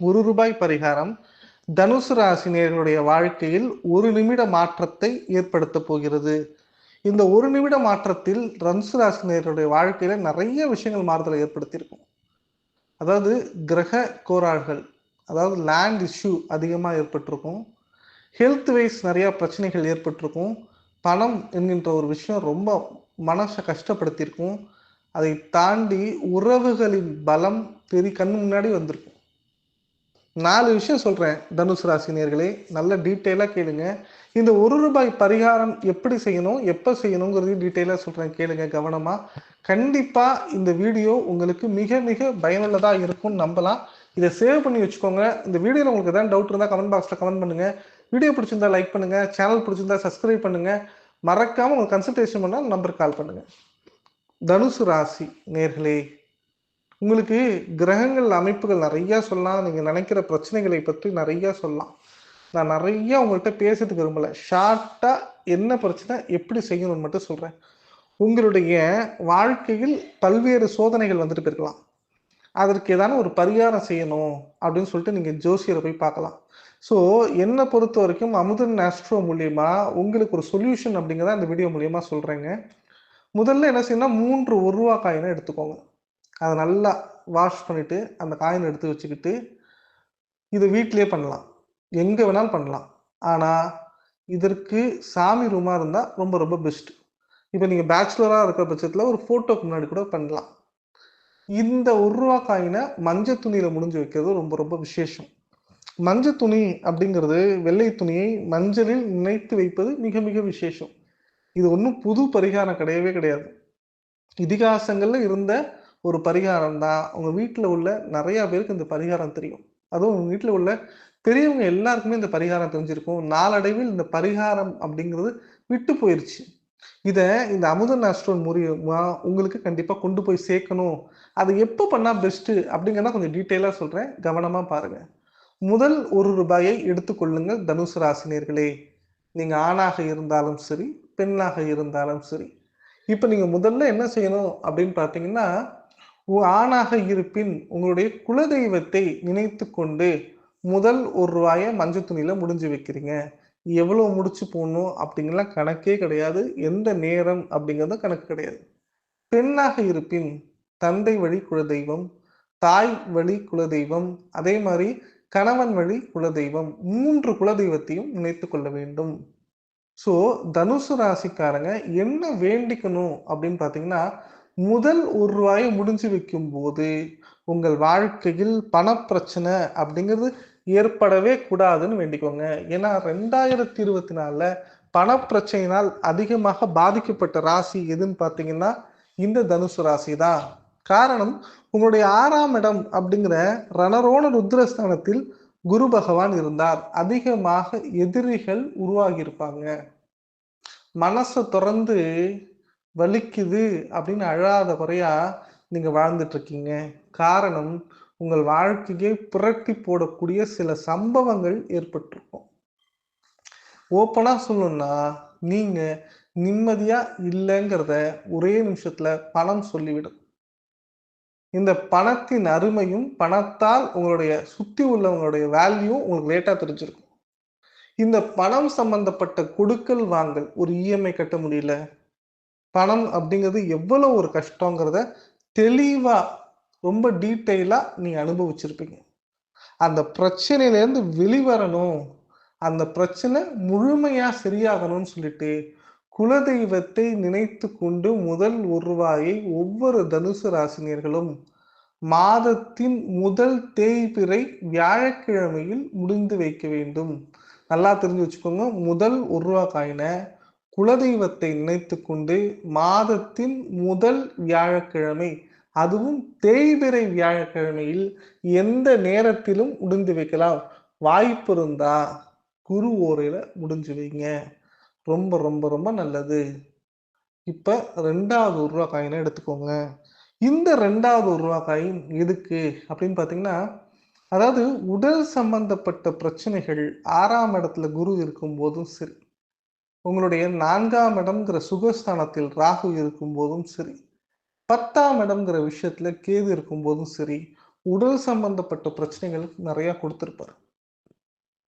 ஒரு ரூபாய் பரிகாரம் தனுசு ராசினியர்களுடைய வாழ்க்கையில் ஒரு நிமிட மாற்றத்தை ஏற்படுத்த போகிறது. இந்த ஒரு நிமிட மாற்றத்தில் தனுசு ராசினியர்களுடைய வாழ்க்கையில நிறைய விஷயங்கள் மாறுதலை ஏற்படுத்தியிருக்கும். அதாவது கிரக கோராள்கள் அதாவது லேண்ட் இஷ்யூ அதிகமாக ஏற்பட்டிருக்கும். ஹெல்த் வைஸ் நிறைய பிரச்சனைகள் ஏற்பட்டிருக்கும். பணம் என்கின்ற ஒரு விஷயம் ரொம்ப மனசை கஷ்டப்படுத்தியிருக்கும். அதை தாண்டி உறவுகளின் பலம் பெரிய கண் முன்னாடி வந்திருக்கும். நாலு விஷயம் சொல்கிறேன் தனுசு ராசினியர்களே நல்ல டீட்டெயிலாக கேளுங்க. இந்த ஒரு ரூபாய் பரிகாரம் எப்படி செய்யணும் எப்போ செய்யணுங்கிறதையும் டீட்டெயிலாக சொல்கிறேன் கேளுங்க கவனமாக கண்டிப்பாக இந்த வீடியோ உங்களுக்கு மிக மிக பயனுள்ளதாக இருக்கும்னு நம்பலாம். இதை சேவ் பண்ணி வச்சுக்கோங்க. இந்த வீடியோவில் உங்களுக்கு எதாவது டவுட் இருந்தால் கமெண்ட் பாக்ஸில் கமெண்ட் பண்ணுங்கள் வீடியோ பிடிச்சிருந்தா லைக் பண்ணுங்கள் சேனல் பிடிச்சிருந்தா சப்ஸ்கிரைப் பண்ணுங்கள் மறக்காமல் உங்களுக்கு கன்சல்டேஷன் பண்ணால் நம்பருக்கு கால் பண்ணுங்கள் தனுசு ராசி நேர்களே உங்களுக்கு கிரகங்கள் அமைப்புகள் நிறையா சொல்லலாம். நீங்கள் நினைக்கிற பிரச்சனைகளை பற்றி நிறையா சொல்லலாம். நான் நிறையா உங்கள்கிட்ட பேசுறதுக்கு விரும்பலை. ஷார்ட்டாக என்ன பிரச்சனை எப்படி செய்யணும்னு மட்டும் சொல்கிறேன் உங்களுடைய வாழ்க்கையில் பல்வேறு சோதனைகள் வந்துட்டு போயிருக்கலாம். அதற்கு ஏதான ஒரு பரிகாரம் செய்யணும் அப்படின்னு சொல்லிட்டு நீங்கள் ஜோசியரை போய் பார்க்கலாம். ஸோ என்னை பொறுத்த வரைக்கும் அமுதன் ஆஸ்ட்ரோ மூலியமா உங்களுக்கு ஒரு சொல்யூஷன் அப்படிங்கிறத அந்த வீடியோ மூலியமாக சொல்கிறேங்க முதல்ல என்ன செய்யணும்னா மூன்று ஒரு ரூபா காயினை எடுத்துக்கோங்க. அதை நல்லா வாஷ் பண்ணிவிட்டு அந்த காயினை எடுத்து வச்சுக்கிட்டு இதை வீட்டிலே பண்ணலாம். எங்கே வேணாலும் பண்ணலாம். ஆனால் இதற்கு சாமி ரூமாக இருந்தால் ரொம்ப ரொம்ப பெஸ்ட் இப்போ நீங்கள் பேச்சுலராக இருக்கிற பட்சத்தில் ஒரு ஃபோட்டோக்கு முன்னாடி கூட பண்ணலாம். இந்த ஒரு ரூபா காயினை மஞ்சள் துணியில் முடிஞ்சு வைக்கிறது ரொம்ப ரொம்ப விசேஷம். மஞ்சள் துணி அப்படிங்கிறது வெள்ளை துணியை மஞ்சளில் நினைத்து வைப்பது மிக மிக விசேஷம். இது ஒன்றும் புது பரிகாரம் கிடையவே கிடையாது. இதிகாசங்களில் இருந்த ஒரு பரிகாரம் தான் உங்க வீட்டில் உள்ள நிறைய பேருக்கு இந்த பரிகாரம் தெரியும். அதுவும் உங்க வீட்டில் உள்ள பெரியவங்க எல்லாருக்குமே இந்த பரிகாரம் தெரிஞ்சிருக்கும். நாளடைவில் இந்த பரிகாரம் அப்படிங்கிறது விட்டு போயிருச்சு. இதை இந்த அமுதன் ஆஸ்ட்ரோன் மூலியமா உங்களுக்கு கண்டிப்பா கொண்டு போய் சேர்க்கணும். அது எப்போ பண்ணா பெஸ்ட்டு அப்படிங்கிறத கொஞ்சம் டீட்டெயிலாக சொல்றேன். கவனமா பாருங்க. முதல் ஒரு ரூபாயை எடுத்துக்கொள்ளுங்கள் தனுசு ராசினியர்களே. நீங்க ஆணாக இருந்தாலும் சரி பெண்ணாக இருந்தாலும் சரி. இப்போ நீங்க முதல்ல என்ன செய்யணும் அப்படின்னு பார்த்தீங்கன்னா ஆணாக இருப்பின் உங்களுடைய குலதெய்வத்தை நினைத்து கொண்டு முதல் ஒரு ரூபாயை மஞ்சள் துணியில முடிஞ்சு வைக்கிறீங்க. எவ்வளவு முடிச்சு போடணும் அப்படிங்கலாம் கணக்கே கிடையாது. எந்த நேரம் அப்படிங்கிறது கணக்கு கிடையாது. பெண்ணாக இருப்பின் தந்தை வழி குலதெய்வம் தாய் வழி குலதெய்வம் அதே மாதிரி கணவன் வழி குலதெய்வம் மூன்று குலதெய்வத்தையும் நினைத்து கொள்ள வேண்டும். ஸோ தனுசு ராசிக்காரங்க என்ன வேண்டிக்கணும் அப்படின்னு பார்த்தீங்கன்னா முதல் ஒரு ரூபாயை முடிஞ்சு வைக்கும் போது உங்கள் வாழ்க்கையில் பணப்பிரச்சனை அப்படிங்கிறது ஏற்படவே கூடாதுன்னு வேண்டிக்கோங்க. ஏன்னா ரெண்டாயிரத்தி இருபத்தி நாலில் பணப்பிரச்சனையினால் அதிகமாக பாதிக்கப்பட்ட ராசி எதுன்னு பார்த்தீங்கன்னா இந்த தனுசு ராசி தான் காரணம் உங்களுடைய ஆறாம் இடம் அப்படிங்கிற ரணரோண ருத்ரஸ்தானத்தில் குரு பகவான் இருந்தார். அதிகமாக எதிரிகள் உருவாகி இருப்பாங்க மனசை திறந்து வலிக்குது அப்படின்னு அழாத குறையா நீங்க வாழ்ந்துட்டு இருக்கீங்க காரணம் உங்கள் வாழ்க்கையை புரட்டி போடக்கூடிய சில சம்பவங்கள் ஏற்பட்டிருக்கும். ஓப்பனா சொல்லணும்னா நீங்க நிம்மதியா இல்லைங்கிறத ஒரே நிமிஷத்துல பணம் சொல்லிவிடும். இந்த பணத்தின் அருமையும் பணத்தால் உங்களுடைய சுத்தி உள்ளவங்களுடைய வேல்யூ உங்களுக்கு லேட்டா தெரிஞ்சிருக்கும். இந்த பணம் சம்பந்தப்பட்ட கொடுக்கல் வாங்கல் ஒரு இஎம்ஐ கட்ட முடியல? பணம் அப்படிங்கிறது எவ்வளவு ஒரு கஷ்டங்கிறத தெளிவா ரொம்ப டீட்டெயிலா நீ அனுபவிச்சிருப்பீங்க. அந்த பிரச்சனையிலேருந்து வெளிவரணும். அந்த பிரச்சனை முழுமையா சரியாகணும்னு சொல்லிட்டு குலதெய்வத்தை நினைத்து கொண்டு முதல் ஒரு ரூபாயை ஒவ்வொரு தனுசு ராசினியர்களும் மாதத்தின் முதல் தேய்பிறை வியாழக்கிழமையில் முடிந்து வைக்க வேண்டும். நல்லா தெரிஞ்சு வச்சுக்கோங்க. முதல் ஒரு குலதெய்வத்தை நினைத்து கொண்டு மாதத்தின் முதல் வியாழக்கிழமை அதுவும் தேய்பிறை வியாழக்கிழமையில் எந்த நேரத்திலும் முடிந்து வைக்கலாம். வாய்ப்பு இருந்தா குரு ஓரையில முடிஞ்சு வைங்க. ரொம்ப ரொம்ப ரொம்ப நல்லது. இப்ப ரெண்டாவது ஒரு ரூபா காயினை எடுத்துக்கோங்க. இந்த ரெண்டாவது ஒரு ரூபா காயின் எதுக்கு? அப்படின்னு பாத்தீங்கன்னா அதாவது உடல் சம்பந்தப்பட்ட பிரச்சனைகள் ஆறாம் இடத்துல குரு இருக்கும் போதும் சரி. உங்களுடைய நான்காம் இடம்ங்கிற சுகஸ்தானத்தில் ராகு இருக்கும் போதும் சரி பத்தாம் இடம்ங்கிற விஷயத்துல கேது இருக்கும் போதும் சரி உடல் சம்பந்தப்பட்ட பிரச்சனைகளுக்கு நிறைய கொடுத்திருப்பார்.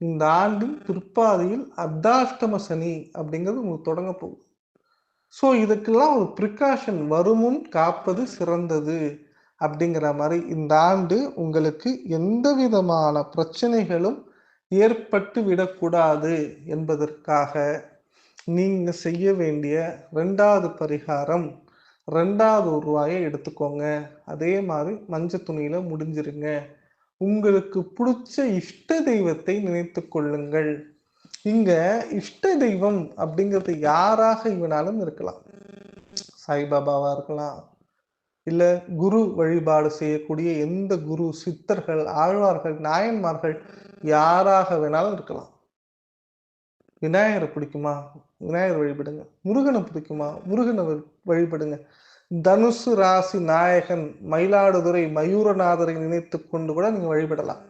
இந்த ஆண்டின் பிற்பாதையில் அர்த்தாஷ்டம சனி அப்படிங்கிறது உங்களுக்கு தொடங்க போகுது. ஸோ இதுக்கெல்லாம் ஒரு ப்ரிகாஷன் வருமுன் காப்பது சிறந்தது அப்படிங்கிற மாதிரி இந்த ஆண்டு உங்களுக்கு எந்த விதமான பிரச்சனைகளும் ஏற்பட்டு விடக்கூடாது என்பதற்காக நீங்க செய்ய வேண்டிய ரெண்டாவது பரிகாரம் ரெண்டாவது ரூபாயை எடுத்துக்கோங்க. அதே மாதிரி மஞ்சள் துணியில முடிஞ்சிருங்க. உங்களுக்கு பிடிச்ச இஷ்ட தெய்வத்தை நினைத்து கொள்ளுங்கள். இங்க இஷ்ட தெய்வம் அப்படிங்கிறது யாராக இவனாலும் இருக்கலாம். சாய்பாபாவா இருக்கலாம். இல்ல குரு வழிபாடு செய்யக்கூடிய எந்த குரு சித்தர்கள் ஆழ்வார்கள் நாயன்மார்கள் யாராக வேணாலும் இருக்கலாம். விநாயகரை பிடிக்குமா? விநாயகர் வழிபடுங்க. முருகனை பிடிக்குமா? முருகனை வழிபடுங்க. தனுசு ராசி நாயகன் மயிலாடுதுறை மயூரநாதரை நினைத்து கொண்டு கூட நீங்க வழிபடலாம்.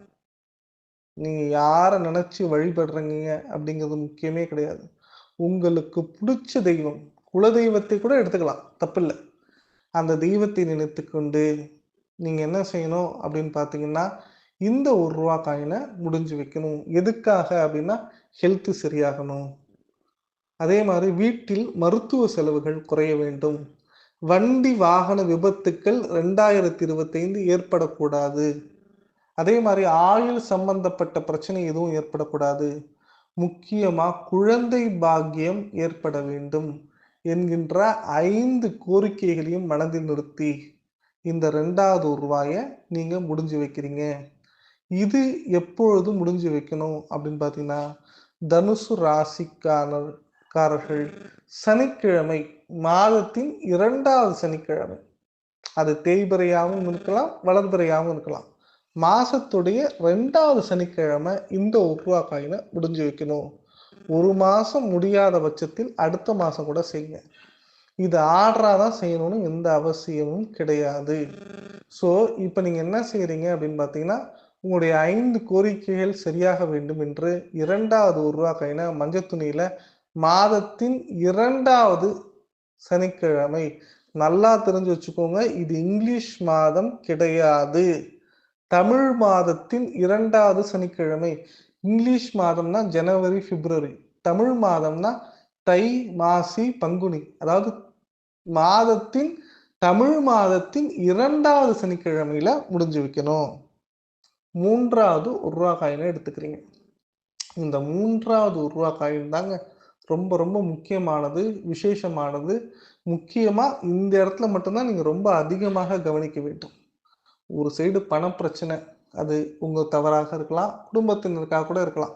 நீங்க யாரை நினைச்சு வழிபடுறீங்க அப்படிங்கிறது முக்கியமே கிடையாது. உங்களுக்கு பிடிச்ச தெய்வம் குலதெய்வத்தை கூட எடுத்துக்கலாம். தப்பில்லை. அந்த தெய்வத்தை நினைத்து கொண்டு நீங்க என்ன செய்யணும் அப்படின்னு பார்த்தீங்கன்னா இந்த ஒரு ரூபா காயினை முடிஞ்சு வைக்கணும். எதுக்காக அப்படின்னா ஹெல்த்து சரியாகணும். அதே மாதிரி வீட்டில் மருத்துவ செலவுகள் குறைய வேண்டும். வண்டி வாகன விபத்துக்கள் ரெண்டாயிரத்தி இருபத்தைந்து ஏற்படக்கூடாது. அதே மாதிரி ஆயுள் சம்பந்தப்பட்ட பிரச்சனை எதுவும் ஏற்படக்கூடாது. முக்கியமாக குழந்தை பாக்கியம் ஏற்பட வேண்டும் என்கின்ற ஐந்து கோரிக்கைகளையும் மனதில் நிறுத்தி இந்த ரெண்டாவது ரூபாயை நீங்கள் முடிஞ்சு வைக்கிறீங்க. இது எப்பொழுது முடிஞ்சு வைக்கணும் அப்படின்னு பார்த்தீங்கன்னா தனுசு ராசிக்காரர்கள் சனிக்கிழமை மாதத்தின் இரண்டாவது சனிக்கிழமை. அது தேய்பிரையாகவும் இருக்கலாம் வளர்பிறையாகவும் இருக்கலாம். மாசத்துடைய ரெண்டாவது சனிக்கிழமை இந்த ஒரு ரூபா காயினை முடிஞ்சு வைக்கணும். ஒரு மாசம் முடியாத பட்சத்தில் அடுத்த மாசம் கூட செய்யுங்க இது ஆர்டரா தான் செய்யணும்னு எந்த அவசியமும் கிடையாது. ஸோ இப்போ நீங்க என்ன செய்யறீங்க அப்படின்னு பார்த்தீங்கன்னா உங்களுடைய ஐந்து கோரிக்கைகள் சரியாக வேண்டும் என்று இரண்டாவது ஒரு ரூபா மஞ்சள் துணியில மாதத்தின் இரண்டாவது சனிக்கிழமை. நல்லா தெரிஞ்சு வச்சுக்கோங்க இது இங்கிலீஷ் மாதம் கிடையாது. தமிழ் மாதத்தின் இரண்டாவது சனிக்கிழமை. இங்கிலீஷ் மாதம்னா ஜனவரி பிப்ரவரி. தமிழ் மாதம்னா தை மாசி பங்குனி. அதாவது மாதத்தின் தமிழ் மாதத்தின் இரண்டாவது சனிக்கிழமையில முடிஞ்சு வைக்கணும். மூன்றாவது ஒரு ரூபா காயினை எடுத்துக்கிறீங்க. இந்த மூன்றாவது ஒரு ரூபா காயின் தாங்க ரொம்ப ரொம்ப முக்கியமானது விசேஷமானது. முக்கியமாக இந்த இடத்துல மட்டும்தான் நீங்கள் ரொம்ப அதிகமாக கவனிக்க வேண்டும். ஒரு சைடு பண பிரச்சனை அது உங்கள் தவறாக இருக்கலாம் குடும்பத்தினருக்காக கூட இருக்கலாம்.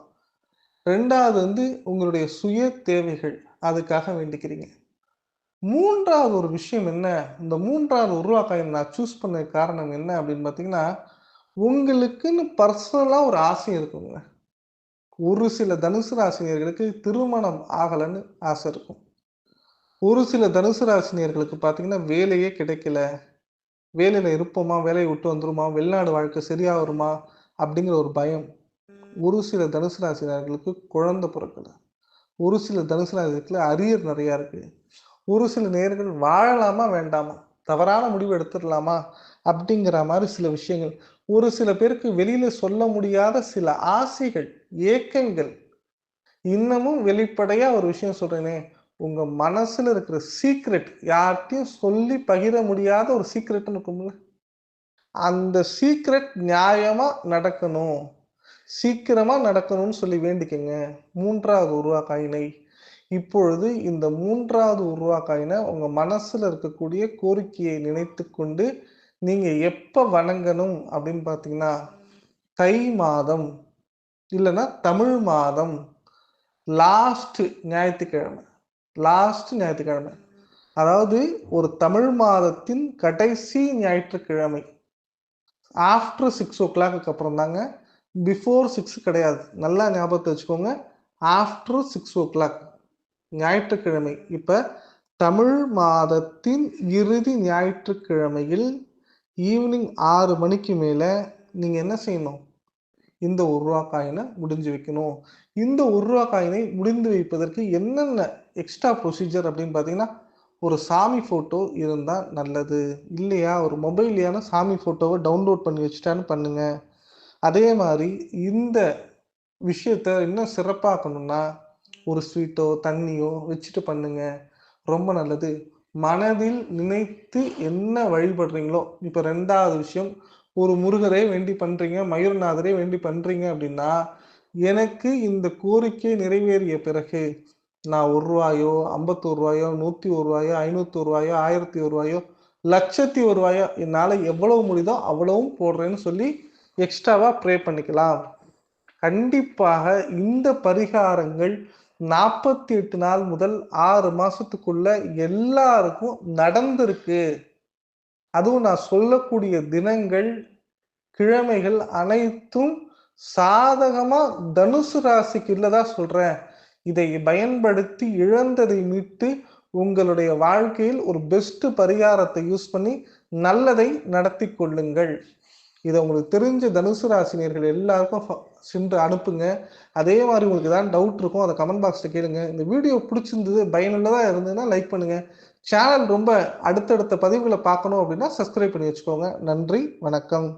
ரெண்டாவது வந்து உங்களுடைய சுய தேவைகள் அதுக்காக வேண்டிக்கிறீங்க. மூன்றாவது ஒரு விஷயம் என்ன? இந்த மூன்றாவது உருவாக்காயம் நான் சூஸ் பண்ண காரணம் என்ன அப்படின்னு பார்த்தீங்கன்னா உங்களுக்குன்னு பர்சனலாக ஒரு ஆசை இருக்குங்க. ஒரு சில தனுசு ராசினியர்களுக்கு திருமணம் ஆகலைன்னு ஆசை இருக்கும். ஒரு சில தனுசு ராசினியர்களுக்கு பார்த்தீங்கன்னா வேலையே கிடைக்கல. வேலையில் இருப்போமா? வேலையை விட்டு வந்துருமா? வெளிநாடு வாழ்க்கை சரியா வருமா? அப்படிங்கிற ஒரு பயம். ஒரு சில தனுசு ராசினியர்களுக்கு குழந்தை பிறக்கல ஒரு சில தனுசு ராசிகளுக்கு அரியர் நிறையா இருக்குது ஒரு சில நேர்கள் வாழலாமா? வேண்டாமா? தவறான முடிவு எடுத்துடலாமா? அப்படிங்கிற மாதிரி சில விஷயங்கள். ஒரு சில பேருக்கு வெளியில சொல்ல முடியாத சில ஆசைகள் ஏக்கங்கள். இன்னமும் வெளிப்படையா ஒரு விஷயம் சொல்றேனே உங்க மனசுல இருக்கிற சீக்ரெட் யார்கிட்டையும் சொல்லி பகிர முடியாத ஒரு சீக்ரெட்னு இருக்கும்ல. அந்த சீக்ரெட் நியாயமா நடக்கணும். சீக்கிரமா நடக்கணும்னு சொல்லி வேண்டிக்கங்க. மூன்றாவது உருவா காயினை இப்பொழுது இந்த மூன்றாவது உருவா காயினை உங்க மனசுல இருக்கக்கூடிய கோரிக்கையை நினைத்து கொண்டு நீங்கள் எப்போ வணங்கணும் அப்படின்னு பார்த்தீங்கன்னா தை மாதம் இல்லைன்னா தமிழ் மாதம் லாஸ்ட் ஞாயிற்றுக்கிழமை. லாஸ்ட் ஞாயிற்றுக்கிழமை. அதாவது ஒரு தமிழ் மாதத்தின் கடைசி ஞாயிற்றுக்கிழமை. ஆஃப்டர் சிக்ஸ் ஓ கிளாக்கு அப்புறம் தாங்க பிஃபோர் சிக்ஸ் கிடையாது. நல்லா ஞாபகத்தை வச்சுக்கோங்க. ஆஃப்டர் சிக்ஸ் ஓ கிளாக் ஞாயிற்றுக்கிழமை. இப்போ தமிழ் மாதத்தின் இறுதி ஞாயிற்றுக்கிழமையில் ஈவினிங் ஆறு மணிக்கு மேலே நீங்கள் என்ன செய்யணும்? இந்த ஒரு ரூபா காயினை முடிஞ்சு வைக்கணும். இந்த ஒரு ரூபா காயினை முடிந்து வைப்பதற்கு என்னென்ன எக்ஸ்ட்ரா ப்ரொசீஜர் அப்படின்னு பார்த்தீங்கன்னா ஒரு சாமி ஃபோட்டோ இருந்தால் நல்லது. இல்லையா? ஒரு மொபைல்லையான சாமி ஃபோட்டோவை டவுன்லோட் பண்ணி வச்சுட்டான்னு பண்ணுங்க. அதே மாதிரி இந்த விஷயத்த இன்னும் சிறப்பாக்கணும்னா ஒரு ஸ்வீட்டோ தண்ணியோ வச்சுட்டு பண்ணுங்க. ரொம்ப நல்லது. மனதில் நினைத்து என்ன வழிபடுறீங்களோ இப்போ ரெண்டாவது விஷயம் ஒரு முருகரே வேண்டி பண்றீங்க மயூரநாதரே வேண்டி பண்றீங்க அப்படின்னா எனக்கு இந்த கோரிக்கை நிறைவேறிய பிறகு நான் ஒரு ரூபாயோ ஐம்பத்தோரு ரூபாயோ நூத்தி ஒரு ரூபாயோ ஐநூத்தி ஒரு ரூபாயோ ஆயிரத்தி ஒரு ரூபாயோ லட்சத்தி ஒரு ரூபாயோ என்னால எவ்வளவு முடியுதோ அவ்வளவும் போடுறேன்னு சொல்லி எக்ஸ்ட்ராவா ப்ரே பண்ணிக்கலாம். கண்டிப்பாக இந்த பரிகாரங்கள் நாற்பத்தி எட்டு நாள் முதல் ஆறு மாசத்துக்குள்ள எல்லாருக்கும் நடந்திருக்கு. அதுவும் நான் சொல்லக்கூடிய தினங்கள் கிழமைகள் அனைத்தும் சாதகமா தனுசு ராசிக்கு இல்லதா சொல்றேன். இதை பயன்படுத்தி இழந்ததை மீட்டு உங்களுடைய வாழ்க்கையில் ஒரு பெஸ்ட் பரிகாரத்தை யூஸ் பண்ணி நல்லதை நடத்தி கொள்ளுங்கள். இதை உங்களுக்கு தெரிஞ்ச தனுசு ராசினியர்கள் எல்லாருக்கும் சென்று அனுப்புங்க. அதே மாதிரி உங்களுக்கு ஏதாவது டவுட் இருக்கும் அதை கமெண்ட் பாக்ஸில் கேளுங்க. இந்த வீடியோ பிடிச்சிருந்தது பயனுள்ளதாக இருந்ததுன்னா லைக் பண்ணுங்க. சேனல் ரொம்ப அடுத்தடுத்த பதிவுகளை பார்க்கணும் அப்படின்னா சப்ஸ்கிரைப் பண்ணி வச்சுக்கோங்க. நன்றி வணக்கம்.